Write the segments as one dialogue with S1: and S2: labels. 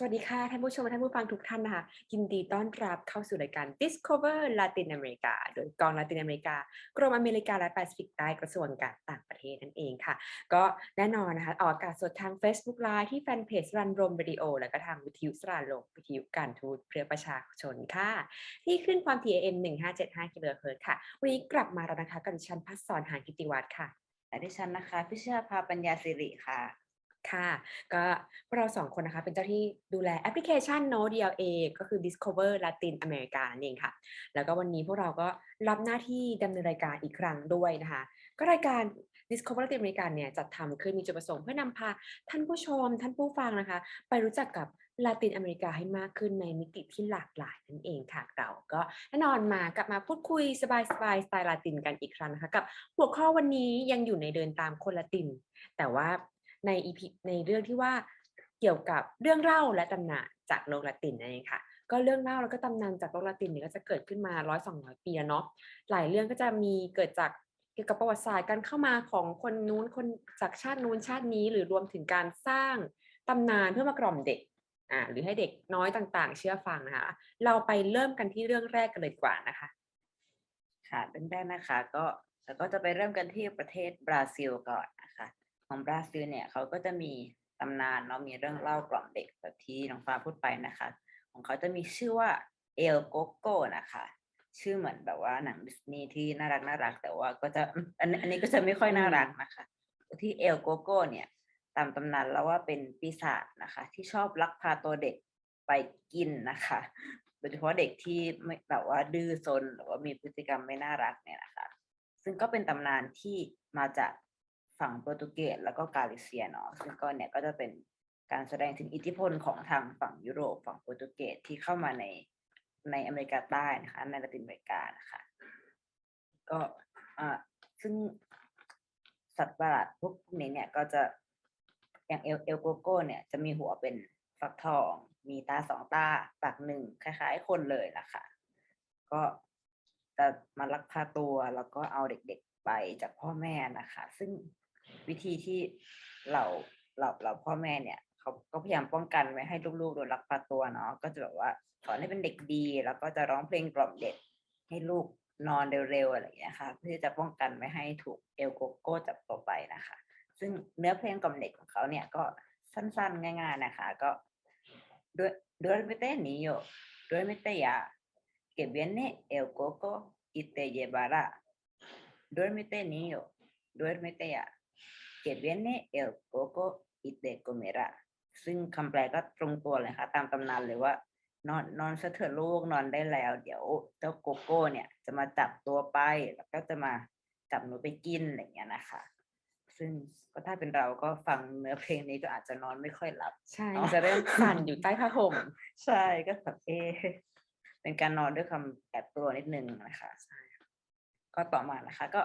S1: สวัสดีค่ะ ท่านผู้ชมและท่านผู้ฟังทุกท่านนะคะยินดีต้อนรับเข้าสู่รายการ Discover Latin America โดยกองลาตินอเมริกากรมอเมริกาและแปซิฟิกใต้กระทรวงการต่างประเทศนั่นเองค่ะ ก็แน่นอนนะคะออกอากาศสดทาง Facebook Live ที่แฟนเพจรันรมวิดีโอ และก็ทางวิทยุสระลมวิทยุการทูตเพื่อประชาชนค่ะ ที่ขึ้นความถี่ AM 1575กิโลเฮิรตซ์ค่ะ วันนี้กลับมาแล้วนะคะกับดิฉันพัฒสอนหานกิติวัฒน์ค่ะ
S2: และดิฉันนะคะ พิชยาภาปัญญาสิริค่ะ
S1: ค่ะ ก็พวกเราสองคนนะคะเป็นเจ้าที่ดูแลแอปพลิเคชัน No DLA ก็คือ Discover Latin America นั่นเองค่ะ แล้วก็วันนี้พวกเราก็รับหน้าที่ดำเนินรายการอีกครั้งด้วยนะคะ ก็รายการ Discover Latin America เนี่ยจัดทำขึ้นมีจุดประสงค์เพื่อนำพาท่านผู้ชม ท่านผู้ฟังนะคะ ไปรู้จักกับลาตินอเมริกาให้มากขึ้นในมิติที่หลากหลายนั่นเองค่ะเราก็แน่นอนมากลับมาพูดคุยสบายๆสไตล์ลาตินกันอีกครั้งนะคะกับหัวข้อวันนี้ยังอยู่ในเดินตามคนลาติน แต่ว่า ใน EP ในเรื่องที่ว่าเกี่ยวกับเรื่องเล่าและตำนานจากโลกละตินนั่นเองค่ะ ก็เรื่องเล่าแล้วก็ตำนานจากโลกละตินเนี่ยก็จะเกิดขึ้นมาร้อยสองร้อยปีแล้วเนาะหลายเรื่องก็จะมีเกิดจากเกี่ยวกับประวัติศาสตร์การเข้ามาของคนนู้นคนจากชาตินู้นชาตินี้ หรือรวมถึงการสร้างตำนานเพื่อมากล่อมเด็กอ่าหรือให้เด็กน้อยต่างๆ เชื่อฟังนะคะ เราไปเริ่มกันที่เรื่องแรกกันเลยกว่านะคะ
S2: ค่ะเรื่องแรกนะคะก็แล้วก็จะไปเริ่มกันที่ประเทศบราซิลก่อนนะคะ ของบราซิลเนี่ยเขาก็จะมีตำนานเนาะมีเรื่องเล่ากล่อมเด็กแบบที่น้องฟ้าพูดไปนะคะ ของเขาจะมีชื่อว่าเอลโกโก้นะคะ ชื่อเหมือนแบบว่าหนังดิสนีย์ที่น่ารักน่ารัก แต่ว่าก็จะอันอันนี้ก็จะไม่ค่อยน่ารักนะคะ ที่เอลโกโก้เนี่ยตามตำนานแล้วว่าเป็นปีศาจนะคะ ที่ชอบลักพาตัวเด็กไปกินนะคะ โดยเฉพาะเด็กที่ไม่แบบว่าดื้อซนหรือว่ามีพฤติกรรมไม่น่ารักเนี่ยนะคะ ซึ่งก็เป็นตำนานที่มาจาก ฝั่งโปรตุเกสแล้วก็กาลิเซียเนาะซึ่งก็เนี่ยก็จะเป็นการแสดงถึงอิทธิพลของทางฝั่งยุโรปฝั่งโปรตุเกสที่เข้ามาในในอเมริกาใต้นะคะในละตินอเมริกานะคะก็อ่าซึ่งสัตว์ประหลาดพวกนี้เนี่ยก็จะอย่างเอลเอลโกโก้เนี่ยจะมีหัวเป็นฟักทอง มีตาสองตาปากหนึ่งคล้าย ๆ คนเลยนะคะก็จะมาลักพาตัวแล้วก็เอาเด็กๆไปจากพ่อแม่นะคะ ซึ่ง วิธีที่เราเราเราพ่อแม่เนี่ยเขาก็พยายามป้องกันไม่ให้ลูกๆโดนลักพาตัวเนาะก็จะแบบว่าสอนให้เป็นเด็กดี แล้วก็จะร้องเพลงกล่อมเด็กให้ลูกนอนเร็วๆอะไรอย่างเงี้ยค่ะเพื่อจะป้องกันไม่ให้ถูกเอลโกโก้จับตัวไปนะคะ ซึ่งเนื้อเพลงกล่อมเด็กของเขาเนี่ยก็สั้นๆง่าย ๆนะคะ ก็ duérmete niño duérmete ya que viene el coco y te llevará duérmete niño duérmete ya que viene el coco y te comerá ซึ่งคำแปลก็ตรงตัวเลยค่ะ ตามตำนานเลยว่า นอนนอนซะเถอะลูกนอนได้แล้ว เดี๋ยวเจ้าโกโก้เนี่ย จะมาจับตัวไปแล้วก็จะมาจับหนูไปกินอะไรอย่างเงี้ยนะคะ ซึ่งก็ถ้าเป็นเราก็ฟังเนื้อเพลงนี้ก็อาจจะนอนไม่ค่อยหลับ
S1: ใช่
S2: อ๋อ
S1: จะเริ่มสั่นอยู่ใต้ผ้าห่ม
S2: ใช่ก็แบบเอะเป็นการนอนด้วยคำแอบตัวนิดนึงนะคะ ก็ต่อมานะคะ ก็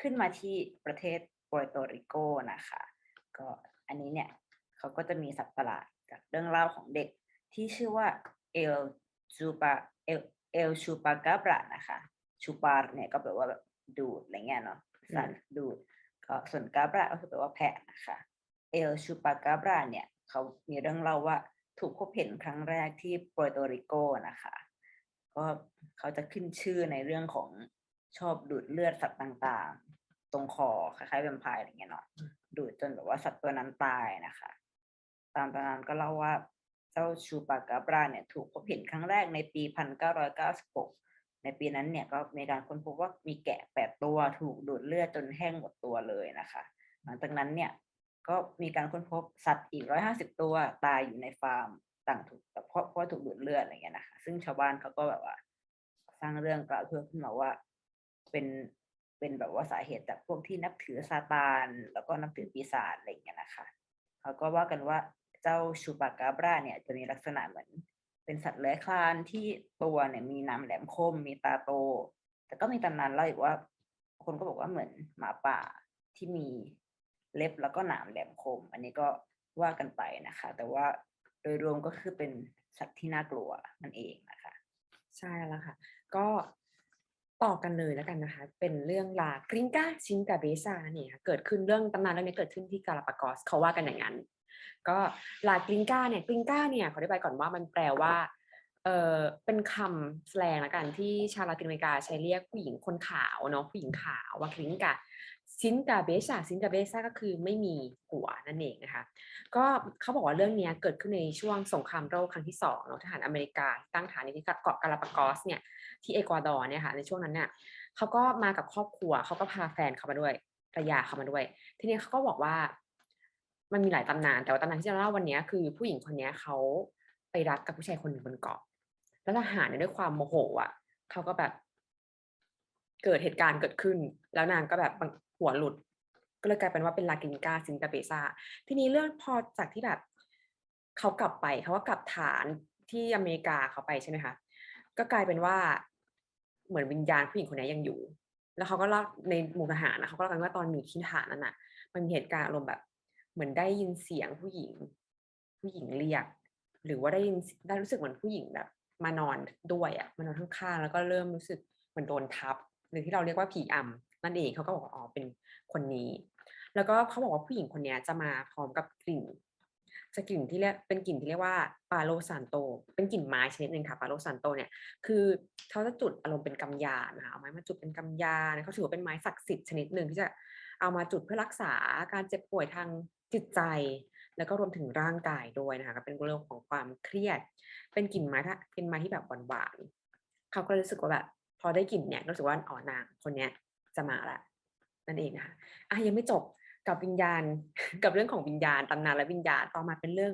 S2: ขึ้นมาที่ประเทศ โปรโตริโกนะคะ ก็อันนี้เนี่ยเขาก็จะมีสัตว์ประหลาดจากเรื่องเล่าของเด็กที่ชื่อว่าเอลจูปาเอลเอลชูปากาบรานะคะชูปาเนี่ยก็แปลว่าแบบดูดอะไรเงี้ยเนาะสัตว์ดูดก็ส่วนกาบราก็คือแปลว่าแพะนะคะเอลชูปากาบราเนี่ยเขามีเรื่องเล่าว่าถูกพบเห็นครั้งแรกที่โปรโตริโกนะคะก็เขาจะขึ้นชื่อในเรื่องของชอบดูดเลือดสัตว์ต่างๆ ตรงคอคล้ายๆแวมไพร์อะไรเงี้ยเนาะดูดจนแบบว่าสัตว์ตัวนั้นตายนะคะ ตามตำนานก็เล่าว่าเจ้าชูปากาบราเนี่ยถูกพบเห็นครั้งแรกในปี 1996 ในปีนั้นเนี่ยก็มีการค้นพบว่ามีแกะแปดตัวถูกดูดเลือดจนแห้งหมดตัวเลยนะคะ หลังจากนั้นเนี่ยก็มีการค้นพบสัตว์อีกร้อยห้าสิบตัวตายอยู่ในฟาร์มต่างถูกเพราะเพราะถูกดูดเลือดอะไรเงี้ยนะคะ ซึ่งชาวบ้านเขาก็แบบว่า สร้างเรื่องกล่าวเพื่อขึ้นมาว่า เป็น เป็นแบบว่าสาเหตุจากพวกที่นับถือซาตาน แล้วก็นับถือปีศาจอะไรเงี้ยนะคะเขาก็ว่ากันว่าเจ้าชูปากาบราเนี่ยจะมีลักษณะเหมือน เป็นสัตว์เลื้อยคลานที่ตัวเนี่ยมีหน้ำแหลมคม มีตาโต แต่ก็มีตำนานเล่าอีกว่า คนก็บอกว่าเหมือนหมาป่าที่มีเล็บแล้วก็หนามแหลมคม อันนี้ก็ว่ากันไปนะคะ แต่ว่าโดยรวมก็คือเป็นสัตว์ที่น่ากลัวนั่นเองนะคะ
S1: ใช่แล้วค่ะ ก็ ต่อกันเลยแล้วกันนะคะ เป็นเรื่องลากริงกาชินกาเบซาเนี่ยเกิดขึ้นเรื่องตำนานเรื่องนี้เกิดขึ้นที่กาลาปากอสเขาว่ากันอย่างนั้น ก็ลากริงกาเนี่ยกริงกาเนี่ยขออธิบายก่อนว่ามันแปลว่า เออเป็นคำแสลงละกันที่ชาวลาตินอเมริกาใช้เรียกผู้หญิงคนขาวเนาะผู้หญิงขาวว่ากริงกาซินกาเบซาซินกาเบซาก็คือไม่มีหัวนั่นเองนะคะ ก็เขาบอกว่าเรื่องนี้เกิดขึ้นในช่วงสงครามโลกครั้งที่สองเนาะทหารอเมริกาตั้งฐานอยู่ที่เกาะกาลาปากอสเนี่ยที่เอกวาดอร์เนี่ยค่ะในช่วงนั้นเนี่ยเขาก็มากับครอบครัวเขาก็พาแฟนเขามาด้วยภรรยาเขามาด้วย ทีนี้เขาก็บอกว่า มันมีหลายตำนาน แต่ว่าตำนานที่จะเล่าวันนี้คือผู้หญิงคนนี้เขาไปรักกับผู้ชายคนหนึ่งบนเกาะ แล้วทหารเนี่ยด้วยความโมโหอะเขาก็แบบ เกิดเหตุการณ์เกิดขึ้น แล้วนางก็แบบหัวหลุด ก็เลยกลายเป็นว่าเป็นลากินกาซินกาเบซาทีนี้เรื่องพอจากที่แบบเขากลับไปเขาก็กลับฐานที่อเมริกาเขาไปใช่ไหมคะก็กลายเป็นว่าเหมือนวิญญาณผู้หญิงคนนี้ยังอยู่ แล้วเขาก็เล่าในหมู่ทหารนะเขาก็เล่ากันว่าตอนอยู่ที่ฐานนั้นน่ะ มันมีเหตุการณ์อารมณ์แบบ เหมือนได้ยินเสียงผู้หญิง ผู้หญิงเรียก หรือว่าได้ยินได้รู้สึกเหมือนผู้หญิงแบบ มานอนด้วยอะมานอนข้างๆแล้วก็เริ่มรู้สึกเหมือนโดนทับ หรือที่เราเรียกว่าผีอำนั่นเองเขาก็บอกอ๋อเป็นคนนี้ แล้วก็เขาบอกว่าผู้หญิงคนนี้จะมาพร้อมกับกลิ่นจะกลิ่นที่เรียกเป็นกลิ่นที่เรียกว่าปาโลซานโต เป็นกลิ่นไม้ชนิดหนึ่งค่ะปาโลซานโตเนี่ยคือเขาจะจุดอารมณ์เป็นกำยานะคะเอาไม้มาจุดเป็นกำยาเขาถือว่าเป็นไม้ศักดิ์สิทธิ์ชนิดหนึ่งที่จะเอามาจุดเพื่อรักษาการเจ็บป่วยทางจิตใจ แล้วก็รวมถึงร่างกายด้วยนะคะก็เป็นเรื่องของความเครียด เป็นกลิ่นไม้ถ้าเป็นไม้ที่แบบหวานๆเขาก็รู้สึกว่าแบบพอได้กลิ่นเนี่ยก็รู้สึกว่าอ๋อนางคนเนี้ยจะมาละนั่นเองนะคะอะยังไม่จบกับวิญญาณกับเรื่องของวิญญาณตำนานและวิญญาณต่อมาเป็นเรื่อง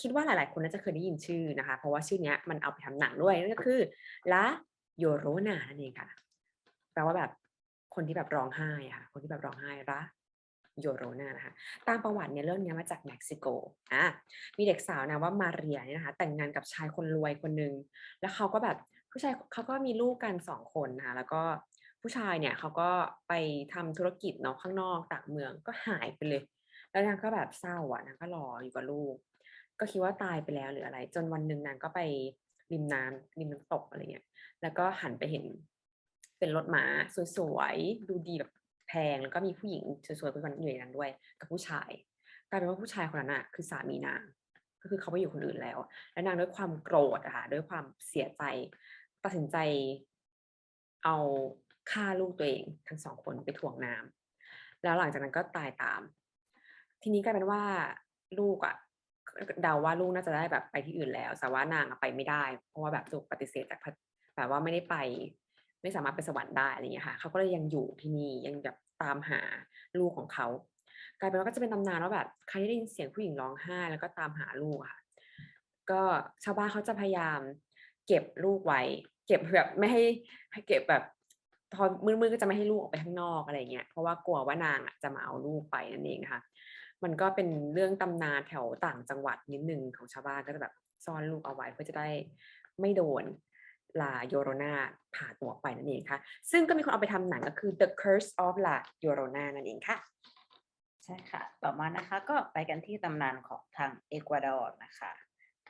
S1: คิดว่าหลายๆ คนน่าจะเคยได้ยินชื่อนะคะ เพราะว่าชื่อเนี้ยมันเอาไปทำหนังด้วยนั่นก็คือละโยโรนานั่นเองค่ะแปลว่าแบบคนที่แบบร้องไห้ค่ะ คนที่แบบร้องไห้ละ โยโรนานะคะตามประวัติเนี่ยเรื่องเนี้ยมาจากเม็กซิโกอะมีเด็กสาวนะว่ามาเรียเนี่ยนะคะแต่งงานกับชายคนรวยคนหนึ่งแล้วเขาก็แบบผู้ชายเขาก็มีลูกกันสองคนนะคะแล้วก็ผู้ชายเนี่ยเขาก็ไปทำธุรกิจเนาะข้างนอกต่างเมืองก็หายไปเลย แล้วนางก็แบบเศร้าอะนางก็รออยู่กับลูก ก็คิดว่าตายไปแล้วหรืออะไร จนวันหนึ่งนางก็ไปริมน้ำริมน้ำตกอะไรเงี้ยแล้วก็หันไปเห็นเป็นรถม้าสวยๆดูดีแบบ แพงแล้วก็มีผู้หญิงสวยๆเป็นคนอยู่ในนั้นด้วย กับผู้ชายกลายเป็นว่าผู้ชายคนนั้นอะคือสามีนางก็คือเขาไปอยู่คนอื่นแล้ว และนางด้วยความโกรธอะค่ะด้วยความเสียใจ ตัดสินใจ เอาฆ่าลูกตัวเอง ทั้งสองคนไปถ่วงน้ำแล้วหลังจากนั้นก็ตายตาม ทีนี้กลายเป็นว่าลูกอะเดาว่าลูกน่าจะได้แบบไปที่อื่นแล้ว แต่ว่านางไปไม่ได้ เพราะว่าแบบถูกปฏิเสธจากแบบว่าไม่ได้ไป ไม่สามารถไปสวรรค์ได้อะไรเงี้ยค่ะเขาก็เลยยังอยู่ที่นี่ยังแบบตามหาลูกของเขากลายเป็นว่าก็จะเป็นตำนานว่าแบบใครที่ได้ยินเสียงผู้หญิงร้องไห้ แล้วก็ตามหาลูกค่ะ ก็ชาวบ้านเขาจะพยายาม เก็บลูกไว้ เก็บแบบไม่ให้ให้เก็บแบบพอมืดๆก็จะไม่ให้ลูกออกไปข้างนอกอะไรเงี้ยเพราะว่ากลัวว่านางอะจะมาเอาลูกไปนั่นเองนะคะมันก็เป็นเรื่องตำนานแถวต่างจังหวัดนิดนึงของชาวบ้านก็จะแบบซ่อนลูกเอาไว้เพื่อจะได้ไม่โดน ลาโยโรนาผ่าตัวไปนั่นเองค่ะ ซึ่งก็มีคนเอาไปทำหนังก็คือ The Curse of La Llorona นั่นเองค่ะ
S2: ใช่ค่ะ ต่อมานะคะก็ไปกันที่ตำนานของทางเอกวาดอร์นะคะ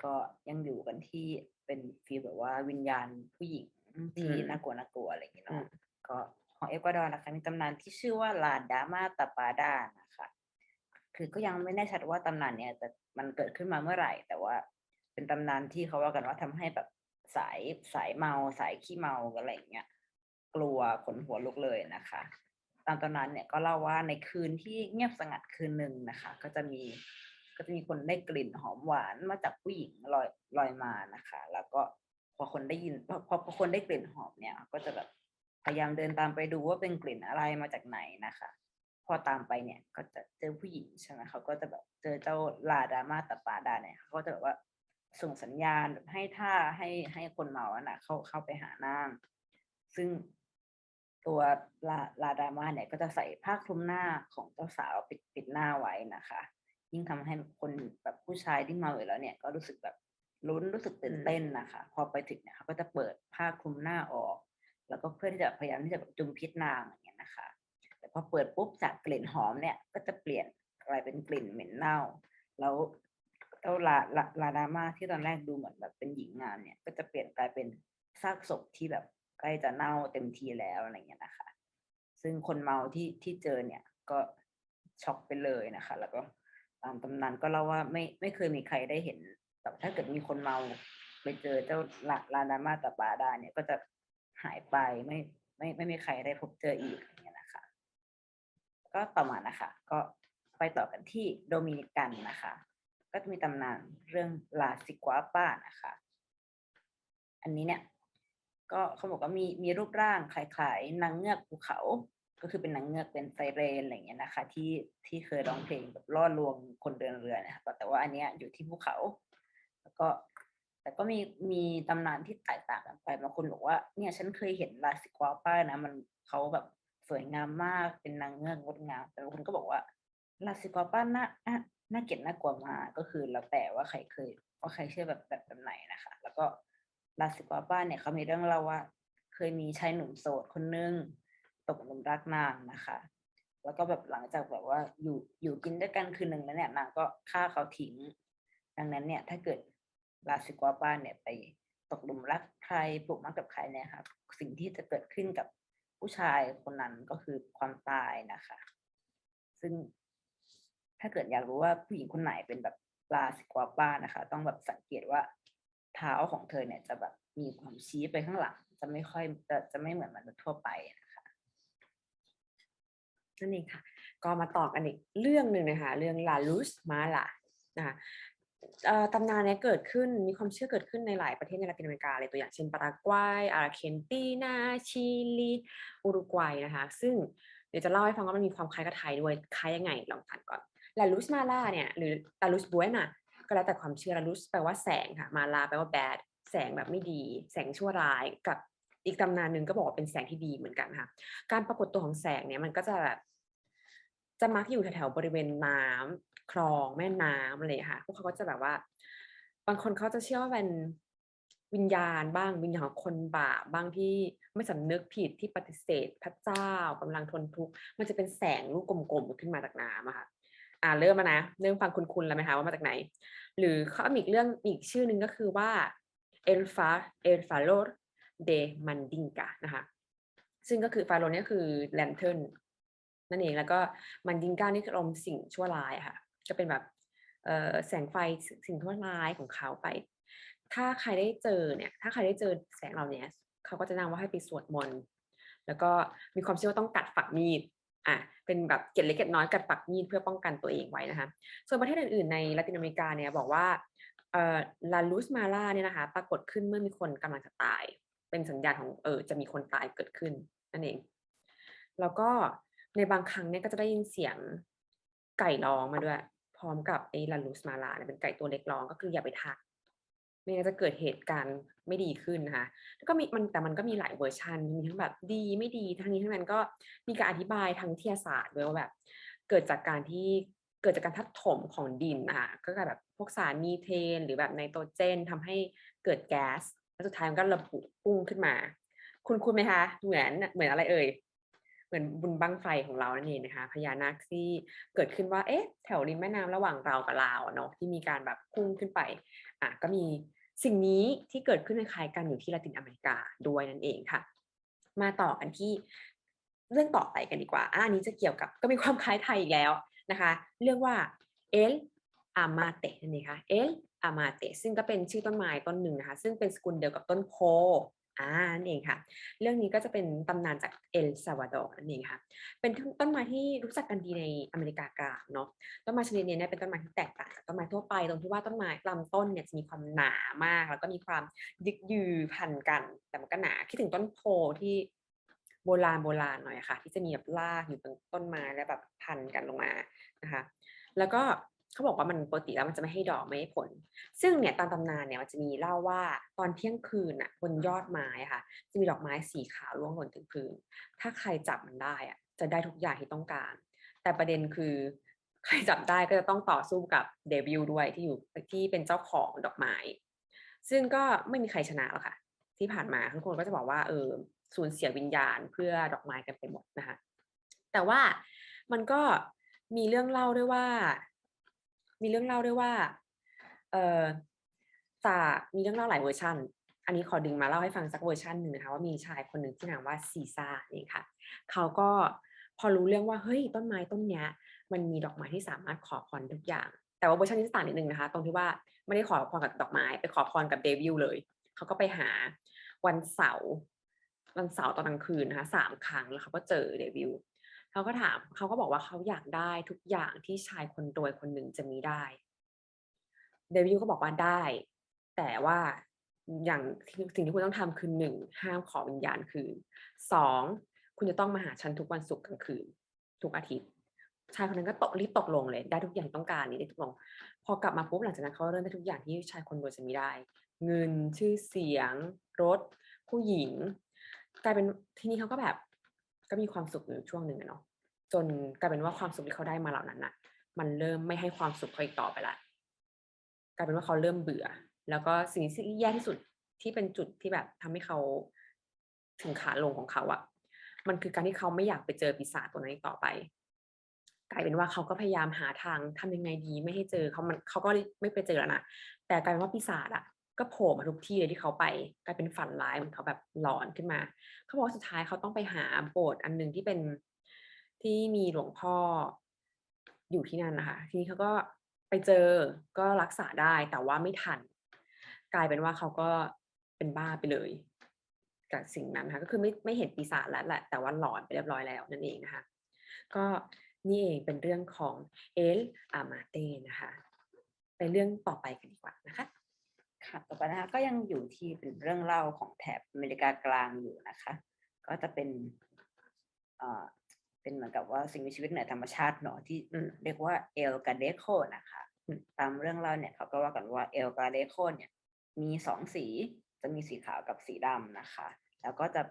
S2: ก็ยังอยู่กันที่เป็นฟีลแบบว่าวิญญาณผู้หญิงที่
S1: อืม
S2: น่ากลัวน่ากลัวอะไรอย่างเงี้ย
S1: อื
S2: เนาะ
S1: ม
S2: ก็ของเอกวาดอร์นะคะมีตำนานที่ชื่อว่าลาดามาตาปาดานะคะ คือก็ยังไม่แน่ชัดว่าตำนานเนี้ยแต่มันเกิดขึ้นมาเมื่อไหร่ แต่ว่าเป็นตำนานที่เขาว่ากันว่าทำให้แบบ สายสายเมาสายขี้เมาอะไรอย่างเงี้ยกลัวขนหัวลุกเลยนะคะ ตามตอนนั้นเนี่ยก็เล่าว่าในคืนที่เงียบสงัดคืนหนึ่งนะคะ ก็จะมีก็จะมีคนได้กลิ่นหอมหวานมาจากผู้หญิงลอยลอยมานะคะ แล้วก็พอคนได้ยินพอพอพอคนได้กลิ่นหอมเนี่ย ก็จะแบบพยายามเดินตามไปดูว่าเป็นกลิ่นอะไรมาจากไหนนะคะ พอตามไปเนี่ยก็จะเจอผู้หญิงใช่ไหมเขาก็จะแบบเจอเจ้าลาดามาตปาดาเนี่ยเขาก็จะแบบว่า ส่งสัญญาณให้ท่าให้ให้คนเมาอะนะเข้าเข้าไปหานาง ซึ่งตัวลาลาดามาเนี่ยก็จะใส่ผ้าคลุมหน้าของเจ้าสาวปิดปิดหน้าไว้นะคะ ยิ่งทำให้คนแบบผู้ชายที่มาอยู่แล้วเนี่ยก็รู้สึกแบบลุ้นรู้สึกตื่นเต้นนะคะ พอไปถึงเนี่ยเขาก็จะเปิดผ้าคลุมหน้าออก แล้วก็เพื่อที่จะพยายามที่จะจุมพิษนางอย่างเงี้ยนะคะ แต่พอเปิดปุ๊บจากกลิ่นหอมเนี่ยก็จะเปลี่ยนกลายเป็นกลิ่นเหม็นเน่า แล้ว เจ้าลาลาลาดามาที่ตอนแรกดูเหมือนแบบเป็นหญิงงามเนี่ย ก็จะเปลี่ยนกลายเป็นซากศพที่แบบใกล้จะเน่าเต็มทีแล้วอะไรเงี้ยนะคะ ซึ่งคนเมาที่ที่เจอเนี่ยก็ช็อกไปเลยนะคะ แล้วก็ตามตำนานก็เล่าว่าไม่ไม่เคยมีใครได้เห็นแบบถ้าเกิดมีคนเมาไปเจอเจ้าลาลาดามาตาบาดาเนี่ยก็จะหายไปไม่ไม่ไม่มีใครได้พบเจออีกอย่างเงี้ยนะคะ ก็ต่อมานะคะ ก็ไปต่อกันที่โดมินิกันนะคะ ก็จะมีตำนานเรื่องลาซิกวาป้านะคะ อันนี้เนี่ยก็เขาบอกว่ามีมีรูปร่างคล้ายๆนางเงือกภูเขา ก็คือเป็นนางเงือกเป็นไซเรนอะไรเงี้ยนะคะ ที่ที่เคยร้องเพลงแบบล่อลวงคนเดินเรือนะคะแต่ว่าอันเนี้ยอยู่ที่ภูเขา แล้วก็แต่ก็มีมีตำนานที่แตกต่างกันไปบางคนบอกว่าเนี่ยฉันเคยเห็นลาซิกวาป้านะมันเขาแบบสวยงามมากเป็นนางเงือกงดงามแต่บางคนก็บอกว่าลาซิกวาป้าน่า น่าเกลียดน่ากลัวมากก็คือแล้วแต่ว่าใครเคยว่าใครเชื่อแบบแบบแบบไหนนะคะ แล้วก็ลาซิกวาป้านเนี่ยเขามีเรื่องเล่าว่า เคยมีชายหนุ่มโสดคนนึงตกหลุมรักนางนะคะ แล้วก็แบบหลังจากแบบว่าอยู่อยู่กินด้วยกันคืนหนึ่งแล้วเนี่ยนางก็ฆ่าเขาทิ้ง ดังนั้นเนี่ยถ้าเกิดลาซิกวาป้านเนี่ยไปตกหลุมรักใครผูกมัดกับใครเนี่ยครับสิ่งที่จะเกิดขึ้นกับผู้ชายคนนั้นก็คือความตายนะคะ ซึ่ง ถ้าเกิดอยากรู้ว่าผู้หญิงคนไหนเป็นแบบลาซิกวาป้านะคะ ต้องแบบสังเกตว่าเท้าของเธอเนี่ยจะแบบมีความชี้ไปข้างหลัง จะไม่ค่อยจะจะไม่เหมือนมนุษย์ทั่วไปนะคะ
S1: นั่นเองค่ะ ก็มาต่อกันอีกเรื่องหนึ่งนะคะเรื่องลาลุสมาลานะคะตำนานนี้เกิดขึ้นมีความเชื่อเกิดขึ้นในหลายประเทศในลาตินอเมริกาเลยตัวอย่างเช่นปารากวัยอาร์เจนตินาชิลีอุรุกวัยนะคะ ซึ่งเดี๋ยวจะเล่าให้ฟังว่ามันมีความคล้ายกับไทยด้วยคล้ายยังไงลองฟังก่อน ลาลุสมาลาเนี่ยหรือลาลุสบัวน่ะก็แล้วแต่ความเชื่อลาลุสแปลว่าแสงค่ะมาลาแปลว่า bad แสงแบบไม่ดี แสงชั่วร้ายกับอีกตำนานหนึ่งก็บอกว่าเป็นแสงที่ดีเหมือนกันค่ะ การปรากฏตัวของแสงเนี่ยมันก็จะแบบจะมักอยู่แถวๆบริเวณน้ำคลองแม่น้ำอะไรค่ะ พวกเขาก็จะแบบว่า บางคนเขาจะเชื่อว่าเป็นวิญญาณบ้างวิญญาณของคนบาปบ้างที่ไม่สำนึกผิดที่ปฏิเสธ พระเจ้ากำลังทนทุกข์มันจะเป็นแสงลูกกลมๆขึ้นมาจากน้ำอะค่ะ อ่าเริ่มแล้วนะเริ่มฟังคุณๆแล้วไหมคะว่ามาจากไหน หรือเขามีอีกเรื่องอีกชื่อหนึ่งก็คือว่า el fa el falor de mandinga นะคะซึ่งก็คือฟาโรเนี่ยคือแลนเทิร์นนั่นเองแล้วก็มันดิงก้านี่คือลมสิ่งชั่วร้ายค่ะจะเป็นแบบเออแสงไฟสิ่งชั่วร้ายของเขาไป ถ้าใครได้เจอเนี่ยถ้าใครได้เจอแสงเหล่านี้เขาก็จะนะนำว่าให้ไปสวดมนต์แล้วก็มีความเชื่อว่าต้องกัดฝักมีด อะเป็นแบบเกล็ดเล็กเกล็ดน้อยกัดฝักมีดเพื่อป้องกันตัวเองไว้นะคะ ส่วนประเทศอื่นๆในละตินอเมริกาเนี่ยบอกว่าเอ่อลาลูสมาล่าเนี่ยนะคะปรากฏขึ้นเมื่อมีคนกำลังจะตาย เป็นสัญญาณของเออจะมีคนตายเกิดขึ้นนั่นเอง แล้วก็ในบางครั้งเนี่ยก็จะได้ยินเสียงไก่ร้องมาด้วย พร้อมกับไอ้ลาลูสมาลาเนี่ยเป็นไก่ตัวเล็กร้องก็คืออย่าไปทัก ไม่งั้นจะเกิดเหตุการณ์ไม่ดีขึ้นนะคะแล้วก็มีมันแต่มันก็มีหลายเวอร์ชันมีทั้งแบบดีไม่ดีทั้งนี้ทั้งนั้นก็มีการอธิบายทางวิทยาศาสตร์ด้วยว่าแบบ เกิดจากการที่เกิดจากการทับถมของดินนะคะก็แบบพวกสารมีเทน หรือแบบไนโตรเจนทำให้เกิดแก๊สแล้วสุดท้ายมันก็ระบุพุ่งขึ้นมา คุณคุณไหมคะ เหมือนเหมือนอะไรเอ่ยเหมือนบุญบั้งไฟของเรานั่นเองนะคะพญานาคที่เกิดขึ้นว่าเอ๊ะแถวริมแม่น้ำระหว่างเรากับลาวเนาะที่มีการแบบพุ่งขึ้นไป อะก็มีสิ่งนี้ที่เกิดขึ้นคล้ายกันอยู่ที่ละตินอเมริกาด้วยนั่นเองค่ะ มาต่อกันที่เรื่องต่อไปกันดีกว่าอันนี้จะเกี่ยวกับก็มีความคล้ายไทยอีกแล้วนะคะ เรียกว่า el amate นั่นเองค่ะเอลอะมาเตซึ่งก็เป็นชื่อต้นไม้ต้นหนึ่งนะคะ ซึ่งเป็นสกุลเดียวกับต้นโพ อ่านั่นเองค่ะ เรื่องนี้ก็จะเป็นตำนานจากเอลซาวาดอร์นั่นเองค่ะ เป็นต้นไม้ที่รู้จักกันดีในอเมริกากลางเนาะ ต้นไม้ชนิดนี้เนี่ยเป็นต้นไม้ที่แตกต่างจากต้นไม้ทั่วไปตรงที่ว่าต้นไม้ลำต้นเนี่ยจะมีความหนามาก แล้วก็มีความยึกยือพันกัน แต่มันก็หนา คิดถึงต้นโพที่โบราณโบราณหน่อยค่ะ ที่จะมีแบบรากอยู่ตรงต้นไม้แล้วแบบพันกันลงมานะคะ แล้วก็ เขาบอกว่ามันปกติแล้วมันจะไม่ให้ดอกไม่ให้ผล ซึ่งเนี่ยตามตำนานเนี่ยมันจะมีเล่าว่าตอนเที่ยงคืนอะบนยอดไม้ค่ะ จะมีดอกไม้สีขาวร่วงหล่นถึงพื้น ถ้าใครจับมันได้อะจะได้ทุกอย่างที่ต้องการ แต่ประเด็นคือใครจับได้ก็จะต้องต่อสู้กับเดวิลด้วยที่อยู่ที่เป็นเจ้าของดอกไม้ ซึ่งก็ไม่มีใครชนะหรอกค่ะ ที่ผ่านมาทุกคนก็จะบอกว่าเออสูญเสียวิญญาณเพื่อดอกไม้กันไปหมดนะคะแต่ว่ามันก็มีเรื่องเล่าด้วยว่า มีเรื่องเล่าด้วยว่าเออจามีเรื่องเล่าหลายเวอร์ชันอันนี้ขอดึงมาเล่าให้ฟังสักเวอร์ชันหนึ่งนะคะว่ามีชายคนหนึ่งที่นามว่าซีซ่านี่ค่ะเขาก็พอรู้เรื่องว่าเฮ้ยต้นไม้ต้นเนี้ย มันมีดอกไม้ที่สามารถขอพรทุกอย่าง แต่ว่าเวอร์ชันนี้จะต่างนิดนึงนะคะ ตรงที่ว่าไม่ได้ขอพรกับดอกไม้ไปขอพรกับเดวิลเลยเขาก็ไปหาวันเสาร์วันเสาร์ตอนกลางคืนนะคะสามครั้งแล้วเขาก็เจอเดวิล เขาก็ถามเขาก็บอกว่าเขาอยากได้ทุกอย่างที่ชายคนรวยคนหนึ่งจะมีได้เดวิลก็บอกว่าได้ แต่ว่าอย่างสิ่งที่คุณต้องทำคือหนึ่งห้ามขอวิญญาณคืนสองคุณจะต้องมาหาฉันทุกวันศุกร์กลางคืน ทุกอาทิตย์ ชายคนนั้นก็ตกรีบตกลงเลย ได้ทุกอย่างต้องการนี้ได้ทุกลง พอกลับมาปุ๊บหลังจากนั้นเขาเริ่มได้ทุกอย่างที่ชายคนรวยจะมีได้ เงินชื่อเสียง รถ ผู้หญิง กลายเป็นที่นี่เขาก็แบบ ก็มีความสุขอยู่ช่วงหนึ่งเนาะจนกลายเป็นว่าความสุขที่เขาได้มาเหล่านั้นน่ะ มันเริ่มไม่ให้ความสุขเขาอีกต่อไปละกลายเป็นว่าเขาเริ่มเบื่อ แล้วก็สิ่งที่แย่ที่สุดที่เป็นจุดที่แบบทำให้เขาถึงขาลงของเขาอะมันคือการที่เขาไม่อยากไปเจอปีศาจตัวนั้นอีกต่อไป กลายเป็นว่าเขาก็พยายามหาทางทำยังไงดีไม่ให้เจอเขามันเขาก็ไม่ไปเจอแล้วนะแต่กลายเป็นว่าปีศาจอะ ก็โผล่มาทุกที่เลยที่เขาไปกลายเป็นฝันร้ายเหมือนเขาแบบหลอนขึ้นมา เขาบอกว่าสุดท้ายเขาต้องไปหาโบสถ์อันหนึ่งที่เป็นที่มีหลวงพ่ออยู่ที่นั่นนะคะ ทีนี้เขาก็ไปเจอก็รักษาได้แต่ว่าไม่ทัน กลายเป็นว่าเขาก็เป็นบ้าไปเลยกับสิ่งนั้นนะคะก็คือไม่ไม่เห็นปีศาจแล้วแหละแต่ว่าหลอนไปเรียบร้อยแล้วนั่นเองนะคะ ก็นี่เองเป็นเรื่องของเอลอามาเต้นะคะ ไปเรื่องต่อไปกันดีกว่านะคะ
S2: ค่ะต่อไปนะคะก็ยังอยู่ที่เป็นเรื่องเล่าของแถบอเมริกากลางอยู่นะคะ ก็จะเป็นเอ่อเป็นเหมือนกับว่าสิ่งมีชีวิตเหนือธรรมชาติเนาะที่เรียกว่าเอลกาเดโคนะคะ ตามเรื่องเล่าเนี่ยเขาก็ว่ากันว่าเอลกาเดโคเนี่ยมีสองสีจะมีสีขาวกับสีดำนะคะ แล้วก็จะ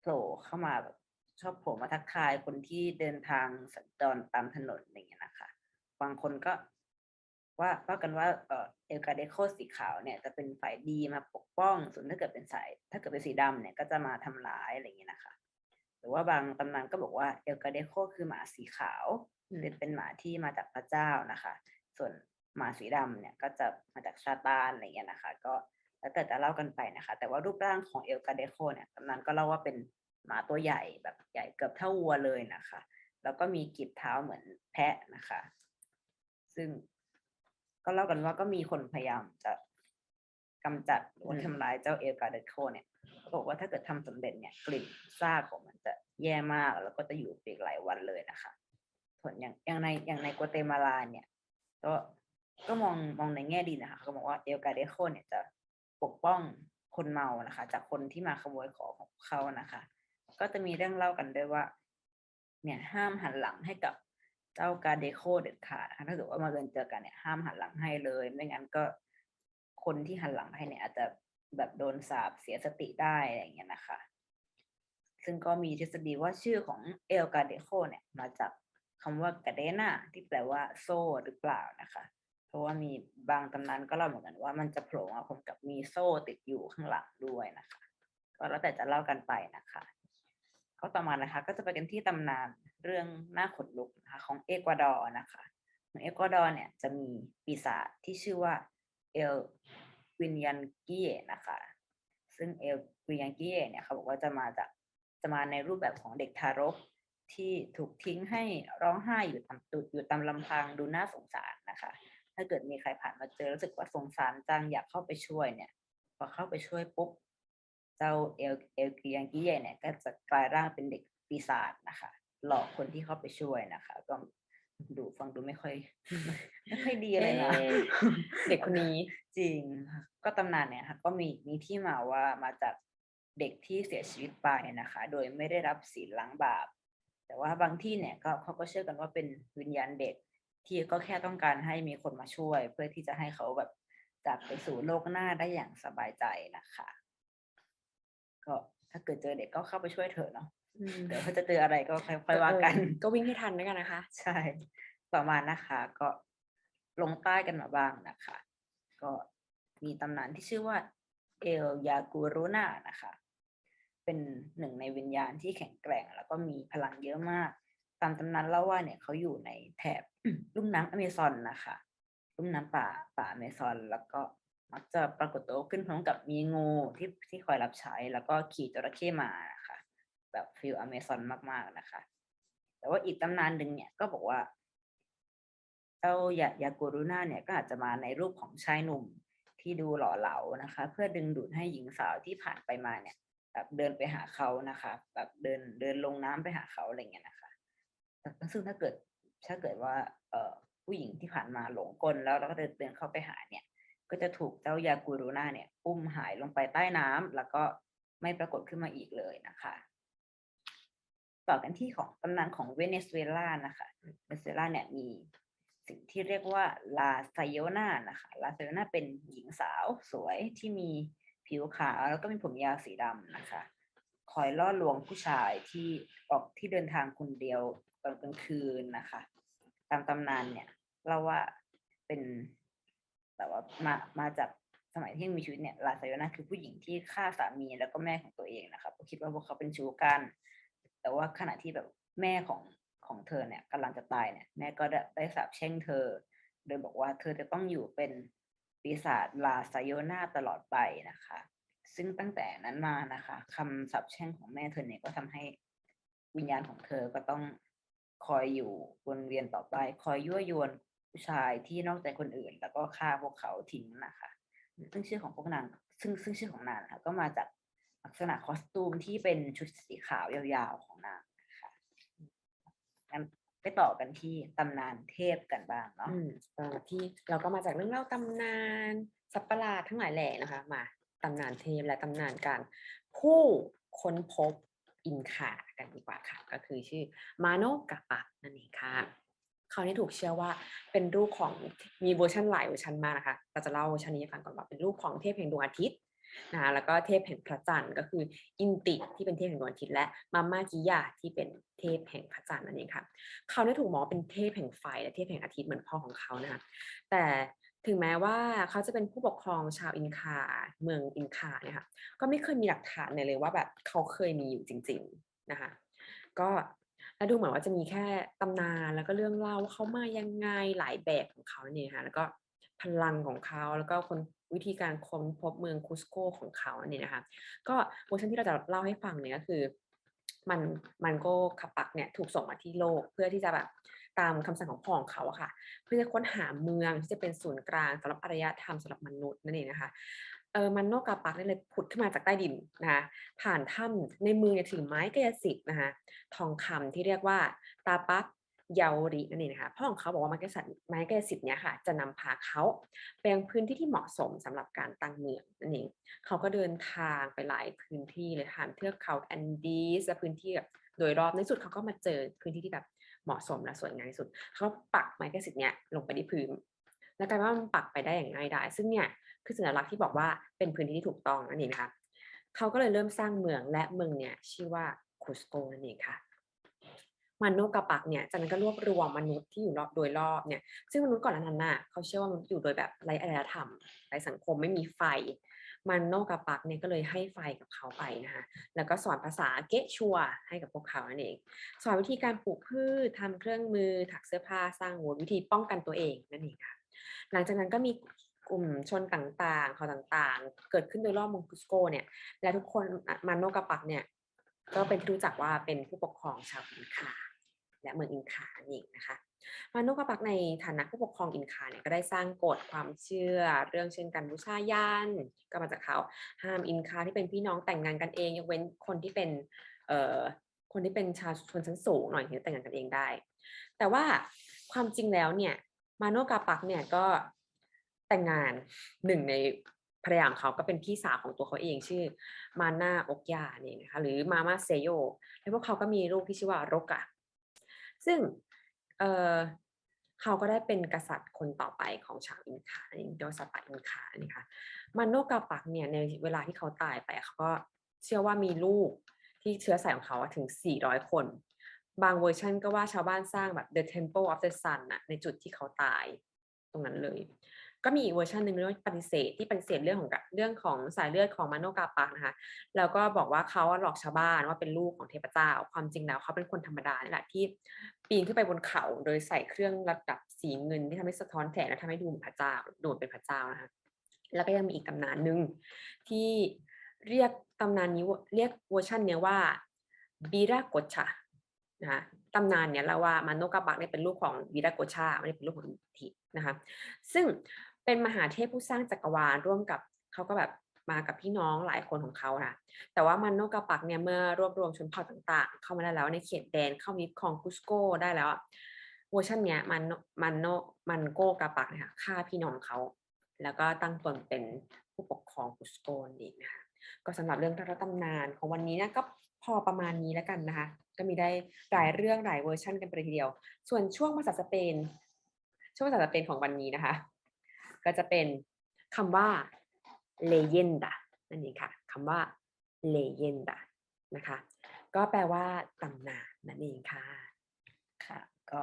S2: โผล่เข้ามาแบบชอบโผล่มาทักทายคนที่เดินทางสัญจรตามถนนอย่างเงี้ยนะคะ บางคนก็ ว่าว่ากันว่าเออเอลกาเดโคสีขาวเนี่ยจะเป็นฝ่ายดีมาปกป้อง ส่วนถ้าเกิดเป็นสาย ถ้าเกิดเป็นสีดำเนี่ยก็จะมาทำร้ายอะไรอย่างเงี้ยนะคะ หรือว่าบางตำนานก็บอกว่าเอลกาเดโคคือหมาสีขาว
S1: อืม
S2: เป็นเป็นหมาที่มาจากพระเจ้านะคะ ส่วนหมาสีดำเนี่ยก็จะมาจากซาตานอะไรอย่างเงี้ยนะคะ ก็แล้วแต่จะเล่ากันไปนะคะ แต่ว่ารูปร่างของเอลกาเดโคเนี่ยตำนานก็เล่าว่าเป็นหมาตัวใหญ่แบบใหญ่เกือบเท่าวัวเลยนะคะ แล้วก็มีกีบเท้าเหมือนแพะนะคะ ซึ่ง ก็เล่ากันว่าก็มีคนพยายามจะกำจัดหรือว่า
S1: อืม
S2: ทำร้ายเจ้าเอลกาเดโคเนี่ยเขาบอกว่าถ้าเกิดทำสำเร็จเนี่ยกลิ่นซากของมันจะแย่มากแล้วก็จะอยู่ไปอีกหลายวันเลยนะคะส่วนอย่างอย่างในอย่างในกัวเตมาลาเนี่ย ก็ก็มองมองในแง่ดีนะคะเขาบอกว่าเอลกาเดโคเนี่ยจะปกป้องคนเมานะคะ จากคนที่มาขโมยของของเขานะคะ ก็จะมีเรื่องเล่ากันด้วยว่า เนี่ยห้ามหันหลังให้กับ เจ้ากาเดโคเด็ดขาดถ้าเกิดว่ามาเดินเจอกันเนี่ยห้ามหันหลังให้เลย ไม่งั้นก็คนที่หันหลังให้เนี่ยอาจจะแบบโดนสาปเสียสติได้อะไรอย่างเงี้ยนะคะ ซึ่งก็มีทฤษฎีว่าชื่อของเอลกาเดโคเนี่ยมาจากคำว่ากาเดนาที่แปลว่าโซ่หรือเปล่านะคะ เพราะว่ามีบางตำนานก็เล่าเหมือนกันว่ามันจะโผล่มาพร้อมกับมีโซ่ติดอยู่ข้างหลังด้วยนะคะ ก็แล้วแต่จะเล่ากันไปนะคะ ก็ต่อมานะคะ ก็จะไปกันที่ตำนาน เรื่องน่าขนลุกนะคะของเอกวาดอร์นะคะของเอกวาดอร์เนี่ยจะมีปีศาจที่ชื่อว่าเอลวินยันกีเยนะคะ ซึ่งเอลวินยันกีเยเนี่ยเขาบอกว่าจะมาจากจะมาในรูปแบบของเด็กทารกที่ถูกทิ้งให้ร้องไห้อยู่ตามตุอยู่ตามลำพังดูน่าสงสารนะคะ ถ้าเกิดมีใครผ่านมาเจอรู้สึกว่าสงสารจังอยากเข้าไปช่วยเนี่ย พอเข้าไปช่วยปุ๊บ เจ้าเอลเอลกิยังกี้เยเนี่ยก็จะกลายร่างเป็นเด็กปีศาจนะคะ หลอกคนที่เข้าไปช่วยนะคะ ก็ดูฟังดูไม่ค่อยไม่ค่อยดีเลยนะ
S1: เอ๊ะเด็กคนนี้
S2: จริงค่ะก็ตำนานเนี่ยค่ะก็มีมีที่มาว่ามาจากเด็กที่เสียชีวิตไปนะคะ โดยไม่ได้รับศีลล้างบาป แต่ว่าบางที่เนี่ยก็เขาก็เชื่อกันว่าเป็นวิญญาณเด็ก ที่ก็แค่ต้องการให้มีคนมาช่วย เพื่อที่จะให้เขาแบบจากไปสู่โลกหน้าได้อย่างสบายใจนะคะ ก็ถ้าเกิดเจอเด็กก็เข้าไปช่วยเถอะเนาะ
S1: อืม
S2: เดี๋ยวเขาจะเจออะไรก็ค่อยๆว่ากัน
S1: เออก็วิ่งให้ทันแล้วกันนะคะ
S2: ใช่ต่อมานะคะ ก็ลงใต้กันมาบ้างนะคะ ก็มีตำนานที่ชื่อว่าเอลยากูรุนานะคะ เป็นหนึ่งในวิญญาณที่แข็งแกร่ง แล้วก็มีพลังเยอะมาก ตามตำนานเล่าว่าเนี่ยเขาอยู่ในแถบลุ่มน้ำอเมซอนนะคะ ลุ่มน้ำป่าป่าอเมซอน แล้วก็มักจะปรากฏตัวขึ้นพร้อมกับมีงูที่ที่คอยรับใช้ แล้วก็ขี่จระเข้มานะคะ แบบฟิลอเมซอนมากๆนะคะ แต่ว่าอีกตำนานหนึ่งเนี่ยก็บอกว่าเจ้ายายากูรุน่าเนี่ยก็อาจจะมาในรูปของชายหนุ่มที่ดูหล่อเหลานะคะ เพื่อดึงดูดให้หญิงสาวที่ผ่านไปมาเนี่ยแบบเดินไปหาเขานะคะ แบบเดินเดินลงน้ำไปหาเขาอะไรเงี้ยนะคะซึ่งถ้าเกิดถ้าเกิดว่า เอ่อผู้หญิงที่ผ่านมาหลงกลแล้วแล้วก็เดินเดินเข้าไปหาเนี่ย ก็จะถูกเจ้ายากูรุน่าเนี่ยอุ้มหายลงไปใต้น้ำแล้วก็ไม่ปรากฏขึ้นมาอีกเลยนะคะ ต่อกันที่ของตำนานของเวเนซุเอลานะคะเวเนซุเอลาเนี่ยมีสิ่งที่เรียกว่าลาไซโยนานะคะลาไซโยนาเป็นหญิงสาวสวยที่มีผิวขาวแล้วก็มีผมยาวสีดำนะคะ คอยล่อลวงผู้ชายที่ออกที่เดินทางคนเดียวตอนกลางคืนนะคะ ตามตำนานเนี่ยเล่าว่าเป็นแบบว่ามามาจากสมัยที่ยังมีชีวิตเนี่ยลาไซโยนาคือผู้หญิงที่ฆ่าสามีแล้วก็แม่ของตัวเองนะคะเพราะคิดว่าพวกเขาเป็นชู้กัน แต่ว่าขณะที่แบบแม่ของของเธอเนี่ยกำลังจะตายเนี่ยแม่ก็ได้ได้สาปแช่งเธอ โดยบอกว่าเธอจะต้องอยู่เป็นปีศาจลาไซโยนาตลอดไปนะคะ ซึ่งตั้งแต่นั้นมานะคะคำสาปแช่งของแม่เธอเนี่ยก็ทำให้วิญญาณของเธอก็ต้องคอยอยู่วนเวียนต่อไป คอยยั่วยวนผู้ชายที่นอกใจคนอื่น แล้วก็ฆ่าพวกเขาทิ้งนะคะ ซึ่งชื่อของพวกนางซึ่งซึ่งชื่อของนางนะคะก็มาจาก ลักษณะคอสตูมที่เป็นชุดสีขาวยาวๆของนางนะคะงั้นไปต่อกันที่ตำนานเทพกันบ้างเนาะ
S1: อืมเอ่อที่เราก็มาจากเรื่องเล่าตำนาน สัตว์ประหลาดทั้งหลายแหล่นะคะ มาตำนานเทพและตำนานการผู้ค้นพบอินคากันดีกว่าค่ะ ก็คือชื่อมาโนกะปะนั่นเองค่ะเขานี่ถูกเชื่อว่าเป็นรูปของมีเวอร์ชันหลายเวอร์ชันมากนะคะเราจะเล่าเวอร์ชันนี้ให้ฟังก่อนว่าเป็นรูปของเทพแห่งดวงอาทิตย์ นะคะแล้วก็เทพแห่งพระจันทร์ก็คืออินติที่เป็นเทพแห่งดวงอาทิตย์และมาม่ากิยาที่เป็นเทพแห่งพระจันทร์นั่นเองค่ะเขาเนี่ยถูกมองเป็นเทพแห่งไฟและเทพแห่งอาทิตย์เหมือนพ่อของเขานะคะแต่ถึงแม้ว่าเขาจะเป็นผู้ปกครองชาวอินคาเมืองอินคาเนี่ยค่ะก็ไม่เคยมีหลักฐานเลยเลยว่าแบบเขาเคยมีอยู่จริง ๆนะคะก็แล้วดูเหมือนว่าจะมีแค่ตำนานแล้วก็เรื่องเล่าว่าเขามายังไงหลายแบบของเขาเนี่ยค่ะแล้วก็ พลังของเขาแล้วก็คนวิธีการค้นพบเมืองคุสโกของเขาอันนี้นะคะ ก็เวอร์ชันที่เราจะเล่าให้ฟังเนี่ยก็คือ มันมันโกคับปักเนี่ยถูกส่งมาที่โลกเพื่อที่จะแบบตามคำสั่งของพ่อของเขาอะค่ะ เพื่อจะค้นหาเมืองที่จะเป็นศูนย์กลางสำหรับอารยธรรมสำหรับมนุษย์นั่นเองนะคะเออมันโนกาปักเนี่เลยผุดขึ้นมาจากใต้ดินนะคะผ่านถ้ำในมือเนี่ยถือไม้กายสิทธิ์นะคะทองคำที่เรียกว่าตาปัก เยาวรินั่นเองนะคะพ่อของเขาบอกว่าไม้กายสิทธิ์ไม้กายสิทธิ์เนี่ยค่ะจะนำพาเขาไปยังพื้นที่ที่เหมาะสมสำหรับการตั้งเมืองนั่นเองเขาก็เดินทางไปหลายพื้นที่เลยผ่านเทือกเขาแอนดีสและพื้นที่แบบโดยรอบในสุดเขาก็มาเจอพื้นที่ที่แบบเหมาะสมและสวยงามที่สุด เขาปักไม้กระสิทธิ์เนี้ยลงไปที่พื้นแล้วกลายว่ามันปักไปได้อย่างง่ายดายซึ่งเนี่ยคือสัญลักษณ์ที่บอกว่าเป็นพื้นที่ที่ถูกต้องนั่นเองนะคะเขาก็เลยเริ่มสร้างเมืองและเมืองเนี่ยชื่อว่าคุสโกนั่นเองค่ะ มันโนกาปักเนี่ยจากนั้นก็รวบรวมมนุษย์ที่อยู่รอบโดยรอบเนี่ยซึ่งมนุษย์ก่อนหน้านั้นน่ะเขาเชื่อว่ามนุษย์อยู่โดยแบบไร้อารยธรรมไร้สังคมไม่มีไฟมันโนกาปักเนี่ยก็เลยให้ไฟกับเขาไปนะคะ แล้วก็สอนภาษาเกะชัวให้กับพวกเขานั่นเอง สอนวิธีการปลูกพืชทำเครื่องมือ ถักเสื้อผ้าสร้างอาวุธวิธีป้องกันตัวเองนั่นเองค่ะ หลังจากนั้นก็มีกลุ่มชนต่างๆเผ่าต่างๆ เกิดขึ้นโดยรอบมองกุสโกเนี่ย และทุกคนมันโนกาปักเนี่ย ก็เป็นที่รู้จักว่าเป็นผู้ปกครองชาวอินคา และเมืองอินคานั่นเองนะคะมาโนกาปักในฐานะผู้ปกครองอินคาเนี่ยก็ได้สร้างกฎความเชื่อเรื่องเช่นการบูชายันก็มาจากเขาห้ามอินคาที่เป็นพี่น้องแต่งงานกันเองยกเว้นคนที่เป็นเอ่อคนที่เป็นชาวชนชั้นสูงหน่อยถึงแต่งงานกันเองได้ แต่ว่าความจริงแล้วเนี่ยมาโนกาปักเนี่ยก็แต่งงานหนึ่งในภรรยาของเขาก็เป็นพี่สาวของตัวเขาเองชื่อมาน่าอกยาเนี่ยนะคะหรือมาม่าเซโยแล้วพวกเขาก็มีลูกที่ชื่อว่ารกะ ซึ่งเออเขาก็ได้เป็นกษัตริย์คนต่อไปของชาวอินคาโดยสปาอินคานะคะมันโนกาปักเนี่ยในเวลาที่เขาตายไปเขาก็เชื่อว่ามีลูกที่เชื้อสายของเขาถึง 400 คน บางเวอร์ชันก็ว่าชาวบ้านสร้างแบบ The Temple of the Sun น่ะในจุดที่เขาตายตรงนั้นเลย ก็มีอีกเวอร์ชันหนึ่งเรื่องปฏิเสธที่ปฏิเสธเรื่องของเรื่องของสายเลือดของมาโนกาปักนะคะแล้วก็บอกว่าเขาหลอกชาวบ้านว่าเป็นลูกของเทพเจ้า ความจริงแล้วเขาเป็นคนธรรมดานี่แหละที่ปีนขึ้นไปบนเขาโดยใส่เครื่องระดับสีเงินที่ทำให้สะท้อนแสงและทำให้ดูเหมือนพระเจ้าดูเหมือนเป็นพระเจ้านะคะแล้วก็ยังมีอีกตำนานหนึ่งที่เรียกตำนานนี้เรียกเวอร์ชันเนี้ยว่าบีรากชะนะคะตำนานเนี้ยเล่าว่ามาโนกาบักเนี่ยเป็นลูกของวีรากชาไม่ได้เป็นลูกของอิทธินะคะซึ่ง เป็นมหาเทพผู้สร้างจักรวาลร่วมกับเขาก็แบบมากับพี่น้องหลายคนของเขาค่ะแต่ว่ามันโนกาปักเนี่ยเมื่อรวบรวมชนเผ่าต่างๆ เข้ามาได้แล้วในเขตแดนเข้ามิดของกุสโกได้แล้วเวอร์ชันเนี้ยมันมันโนมันโกกาปักนี่ยค่ะฆ่าพี่น้องเขา แล้วก็ตั้งตนเป็นผู้ปกครองกุสโกนเองนะคะก็สำหรับเรื่องรัตำนานของวันนี้นะก็พอประมาณนี้แล้วกันนะคะ ก็มีได้หลายเรื่องหลายเวอร์ชันกันไปทีเดียว ส่วนช่วงภาษาสเปน ช่วงภาษาสเปนของวันนี้นะคะ ก็จะเป็นคำว่า leyenda นั่นเองค่ะคำว่า leyenda นะคะ ก็แปลว่าตำนานนั่นเองค่ะ
S2: ค่ะ ก็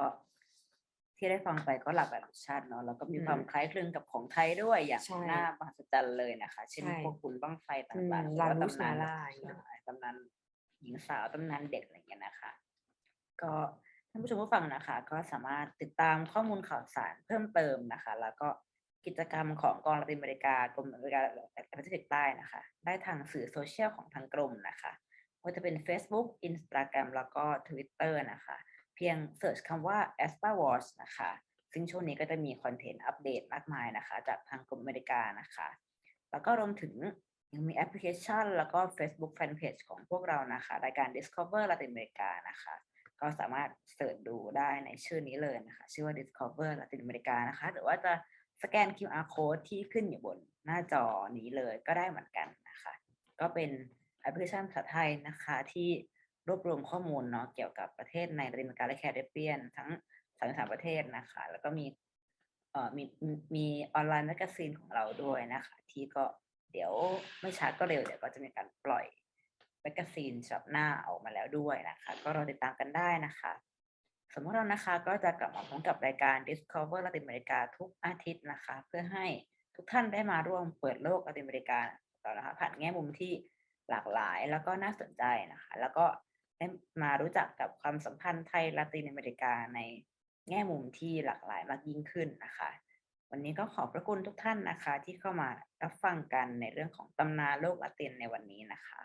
S2: ที่ได้ฟังไปก็หลากหลายรสชาติเนาะแล้วก็มี
S1: อืม
S2: ความคล้ายคลึงกับของไทยด้วยอย่าง
S1: ใช่
S2: น่ามหัศจรรย์เลยนะคะ เช่น
S1: ใช่
S2: พวกคุณบ้างไฟ
S1: อืม
S2: ต่างๆหรือ
S1: ลา
S2: ว่า
S1: นุส
S2: ตำนาน
S1: นาลายเนอะ
S2: ใช่ตำนานหญิงสาวตำนานเด็กอะไรอย่างเงี้ยนะคะ ก็ท่านผู้ชมผู้ฟังนะคะ ก็สามารถติดตามข้อมูลข่าวสารเพิ่มเติมนะคะ แล้วก็ กิจกรรมของกองละตินอเมริกากรมอเมริกาแอฟริกใต้นะคะ ได้ทางสื่อโซเชียลของทางกรมนะคะว่าจะเป็น Facebook Instagram แล้วก็ Twitter นะคะ เพียงเสิร์ชคำว่า a s p a Watch นะคะ ซึ่งช่วงนี้ก็จะมีคอนเทนต์อัปเดตมากมายนะคะ จากทางกรมอเมริกานะคะ แล้วก็รวมถึงยังมีแอปพลิเคชัน แล้วก็ Facebook Fanpage ของพวกเรานะคะ รายการ Discover Latin America นะคะ ก็สามารถเสิร์ชดูได้ในชื่อนี้เลยนะคะ ชื่อว่า Discover Latin America นะคะ หรือว่าจะ สแกน QR code ที่ขึ้นอยู่บนหน้าจอนี้เลยก็ได้เหมือนกันนะคะ ก็เป็นแอปพลิเคชันภาษาไทยนะคะที่รวบรวมข้อมูลเนาะเกี่ยวกับประเทศในละตินอเมริกาและแคริบเบียนทั้งสามสามประเทศนะคะ แล้วก็มีเอ่อมีมีมีออนไลน์แมกกาซีนของเราด้วยนะคะ ที่ก็เดี๋ยวไม่ช้าก็เร็วเดี๋ยวก็จะมีการปล่อยแมกกาซีนฉบับหน้าออกมาแล้วด้วยนะคะ ก็รอติดตามกันได้นะคะ สมมติเรานะคะก็จะกลับมาพร้อมกับรายการ Discover Latin America ทุกอาทิตย์นะคะ เพื่อให้ทุกท่านได้มาร่วมเปิดโลกลาตินอเมริกาต่อนะคะ ผ่านแง่มุมที่หลากหลายแล้วก็น่าสนใจนะคะ แล้วก็ได้มารู้จักกับความสัมพันธ์ไทยลาตินอเมริกาในแง่มุมที่หลากหลายมากยิ่งขึ้นนะคะ วันนี้ก็ขอบพระคุณทุกท่านนะคะ ที่เข้ามารับฟังกันในเรื่องของตำนานโลกลาตินในวันนี้นะคะ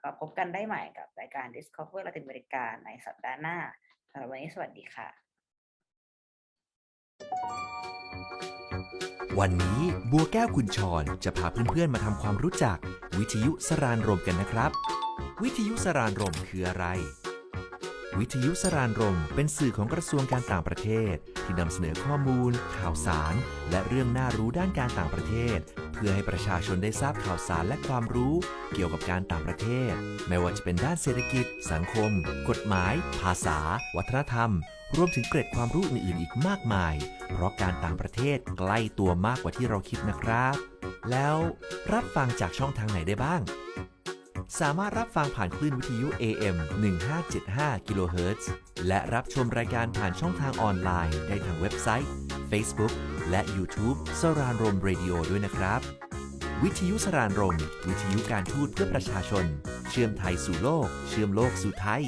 S2: ก็พบกันได้ใหม่กับรายการ Discover Latin America ในสัปดาห์หน้า สำหรับวันนี้สวัสดีค่ะ
S3: วันนี้บัวแก้วคุณชรจะพาเพื่อนๆมาทำความรู้จัก วิทยุสรานรมกันนะครับ วิทยุสรานรมคืออะไร วิทยุสรานรมเป็นสื่อของกระทรวงการต่างประเทศ ที่นำเสนอข้อมูล ข่าวสาร และเรื่องน่ารู้ด้านการต่างประเทศ เพื่อให้ประชาชนได้ทราบข่าวสารและความรู้เกี่ยวกับการต่างประเทศ ไม่ว่าจะเป็นด้านเศรษฐกิจ สังคม กฎหมาย ภาษา วัฒนธรรม รวมถึงเกร็ดความรู้อื่นๆ อีกมากมาย เพราะการต่างประเทศใกล้ตัวมากกว่าที่เราคิดนะครับ แล้วรับฟังจากช่องทางไหนได้บ้างสามารถรับฟังผ่านคลื่นวิทยุ AM 1575กิโลเฮิรตซ์และรับชมรายการผ่านช่องทางออนไลน์ได้ทางเว็บไซต์ Facebook และ YouTube สรานรมเรดิโอด้วยนะครับ วิทยุสรานรม วิทยุการทูตเพื่อประชาชน เชื่อมไทยสู่โลก เชื่อมโลกสู่ไทย